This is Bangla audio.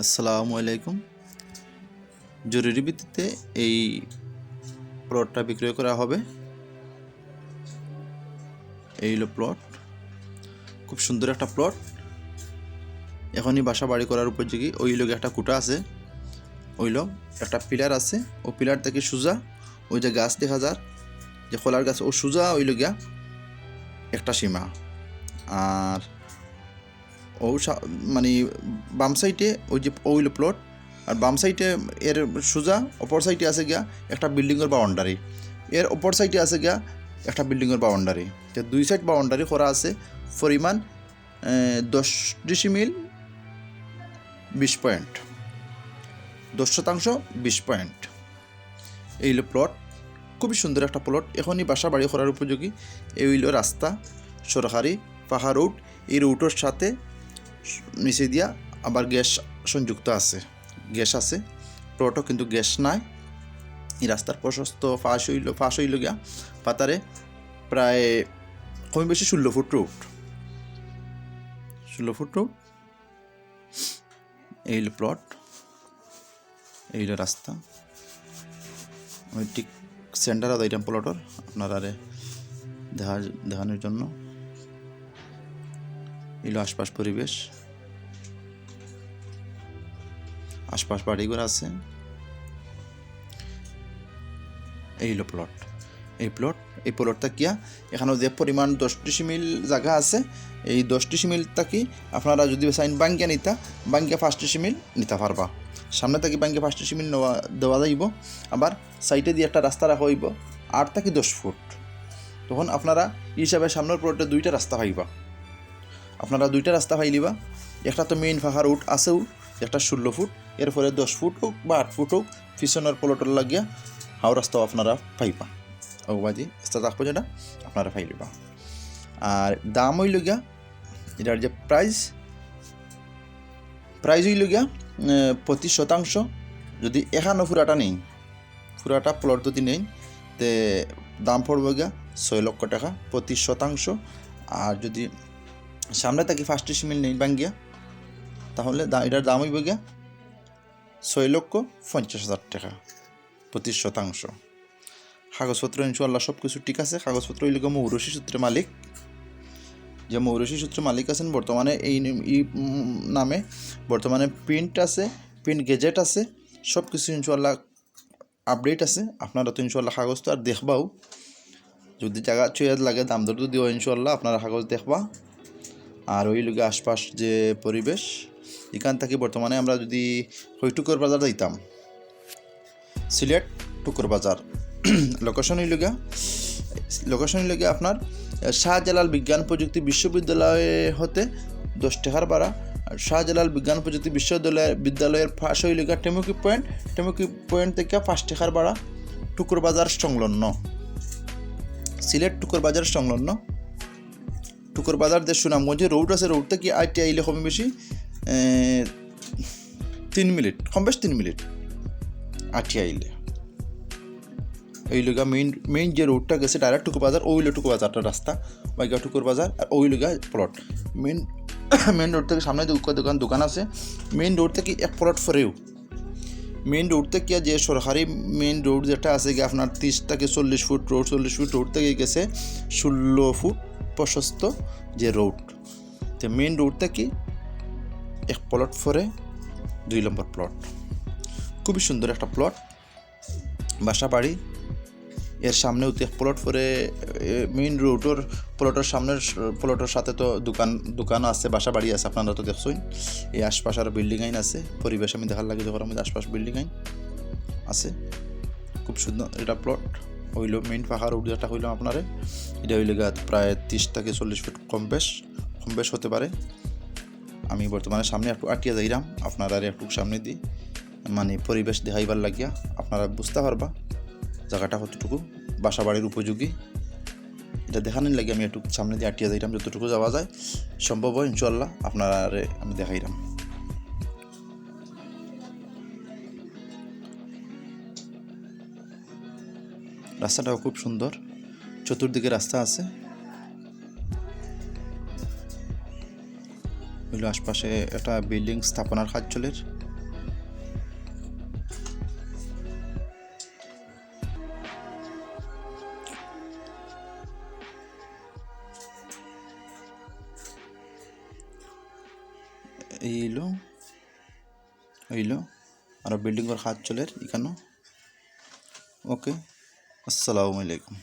আসসালামু আলাইকুম। জরুরি ভিত্তিতে এই প্লটটা বিক্রয় করা হবে। এই হলো প্লট। খুব সুন্দর একটা প্লট। এখনই বাসা বাড়ি করার উপযোগী। ওই লোক একটা কুটা আছে। ওই লোক একটা পিলার আছে। ও পিলার থেকে সোজা, ওই যে গাছ দেখা যার, যে খোলার গাছ, ও সোজা, ওই লগিয়া একটা সীমা। আর ও মানে বাম সাইডে ওই যে ওইল প্লট, আর বাম সাইডে এর সোজা, অপর সাইডে আছে গিয়া একটা বিল্ডিংয়ের বাউন্ডারি। এর অপর সাইডে আছে গিয়া একটা বিল্ডিংয়ের বাউন্ডারি। তো দুই সাইড বাউন্ডারি করা আছে, পরিমাণ দশ ডিসিমিল বিশ পয়েন্ট দশ শতাংশ বিশ পয়েন্ট এই প্লট খুবই সুন্দর একটা প্লট এখনই বাসা বাড়ি করার উপযোগী। এই হইল রাস্তা, সরকারি, পাহাড় রুট এই রুটের সাথে নিচে দিয়া আবার গ্যাস সংযুক্ত আছে। গ্যাস আছে প্লটও কিন্তু গ্যাস নাই। এই রাস্তার প্রশস্ত, ফাঁস হইল ফাঁস হইল গিয়া পাতারে প্রায় কম বেশি ষোলো ফুট রুট ষোলো ফুট রুট এই হলো প্লট এই রাস্তা। আমি ঠিক সেন্টার দাইতাম প্লটর আপনারা দেখা দেখানোর জন্য। এলো আশপাশ পরিবেশ। আশপাশ বাড়িঘর আছে। এই হলো প্লট এই প্লট এই প্লটটা কিয়া এখানেও যে পরিমাণ দশ ডিসিমিল জায়গা আছে, এই দশ ডিসিমিল থাকি আপনারা যদি সাইন বাঙ্গিয়া নিতা, বাঙ্গিয়া পাঁচ ডিসিমিল নিতে পারবা। সামনে থাকি বাঙ্গিয়া পাঁচ ডিসিমিল নেওয়া, দেওয়া যাইব। আবার সাইডে দিয়ে একটা রাস্তা রাখা হইব, আট থাকি দশ ফুট। তখন আপনারা হিসাবে সামনের প্লটে দুইটা রাস্তা পাইবা। আপনারা দুইটা রাস্তা পাইলিবা একটা তো মেইন ফাঁকা রুট আছেও, একটা ষোলো ফুট, এরপরে দশ ফুট হোক বা আট ফুট হোক, পিছনের প্লটর লাগিয়া হাও রাস্তাও আপনারা পাইবা। ও বাজি, রাস্তা থাকব যেটা, আপনারা পাইলিবা আর দাম হইল গিয়া, এটার যে প্রাইস প্রাইস হইল গিয়া পঁচিশ শতাংশ। যদি এখানো ফুরাটা নেই, ফুরাটা প্লট যদি নেই, তে দাম পড়বে গিয়া ছয় লক্ষ টাকা, পঁচিশ শতাংশ। আর যদি সামনে থাকি ফার্স্ট সিমিল নেই বাঙ্গিয়া তাহলে এটার দাম হইব গিয়া ছয় লক্ষ পঞ্চাশ হাজার টাকা পঁচিশ শতাংশ। কাগজপত্র ইনশাল্লাহ সব কিছু ঠিক আছে। কাগজপত্র হইলে মৌরসী সূত্রে মালিক। যে মৌরসী সূত্রে মালিক আছেন বর্তমানে এই নিম- বর্তমানে প্রিন্ট আছে প্রিন্ট গেজেট আছে সব কিছু ইনশাল্লাহ আপডেট আছে। আপনারা তো ইনশাল্লাহ কাগজ তো আর দেখবাও। যদি জায়গা চুয়াদ লাগে, দাম দর তো দিও ইনশাল্লাহ আপনারা কাগজ দেখবা। আর ওই লোকে আশপাশ যে পরিবেশ, এখান থেকে বর্তমানে আমরা যদি হৈটুকর বাজার যাইতাম। সিলেট টুকুর বাজার। লোকেশন হইল গিয়া লোকেশন হইল গিয়া আপনার শাহজালাল বিজ্ঞান প্রযুক্তি বিশ্ববিদ্যালয় হতে দশ টাকার আর শাহজালাল বিজ্ঞান প্রযুক্তি বিশ্ববিদ্যালয়ের বিদ্যালয়ের পাশ হইল গিয়া টেমুকি পয়েন্ট টেমুকি পয়েন্ট থেকে পাঁচ টাকার ভাড়া। টুকুর বাজার সংলগ্ন। সিলেট টুকুর বাজার সংলগ্ন। টুকুর বাজার যে সুনামগঞ্জে রোড আছে রোডটা কি আইটি আইলে কমে বেশি তিন মিনিট, কম বেশ তিন মিনিট। আটি আইলে এই লগা মেইন মেইন যে রোডটা গেছে ডাইরেক্ট টুকুর বাজার ওই টুকুর বাজারটা রাস্তা বাইকা টুকুর বাজার আর ওই লগা প্লট মেইন মেইন রোড থেকে সামনে দোকান দোকান দোকান আছে। মেইন রোড থেকে এক প্লট ফরেও মেইন রোড থেকে যে সরকারি মেইন রোড যেটা আছে আপনার তিরিশ থেকে চল্লিশ ফুট রোড চল্লিশ ফুট রোড থেকে গেছে ষোলো ফুট। প্রশস্ত যে রোড তো মেইন রোড থেকে এক প্লট ফরে দুই নম্বর প্লট খুবই সুন্দর একটা প্লট বাসা বাড়ি এর সামনেও তো এক প্লট ফরে মেইন রোডের প্লটের সামনের প্লটের সাথে তো দোকান দোকান আছে বাসা বাড়ি আছে, আপনারা তো দেখছেন এই আশপাশ আর বিল্ডিং আইন আছে। পরিবেশ আমি দেখার লাগে যখন আমাদের আশপাশ বিল্ডিং আইন আছে। খুব সুন্দর এটা প্লট হইল মেইন পাহাড় রোড যেটা হইল আপনারে। এটা হইলে গা প্রায় তিরিশ থেকে চল্লিশ ফুট কম বেশ কম বেশ হতে পারে। আমি বর্তমানে সামনে একটু আটিয়া যাইরাম, আপনারা একটু সামনে দিই মানে পরিবেশ দেখাইবার লাগিয়া আপনারা বুঝতে পারবা জায়গাটা কতটুকু, বাসা বাড়ির উপযোগী। এটা দেখানোর লাগে আমি একটু সামনে দিয়ে আটিয়া যাইরাম, যতটুকু যাওয়া যায়। সম্ভব হয় ইনশাল্লাহ আপনারা আমি দেখাইরাম। রাস্তাটাও খুব সুন্দর। চতুর্দিকে রাস্তা আছে। ওইগুলো আশপাশে একটা বিল্ডিং স্থাপনার কাজ চলের এইলো। আরও বিল্ডিং বিল্ডিংয়ের হাত চলের এখানেও। ওকে। আসসালামু আলাইকুম।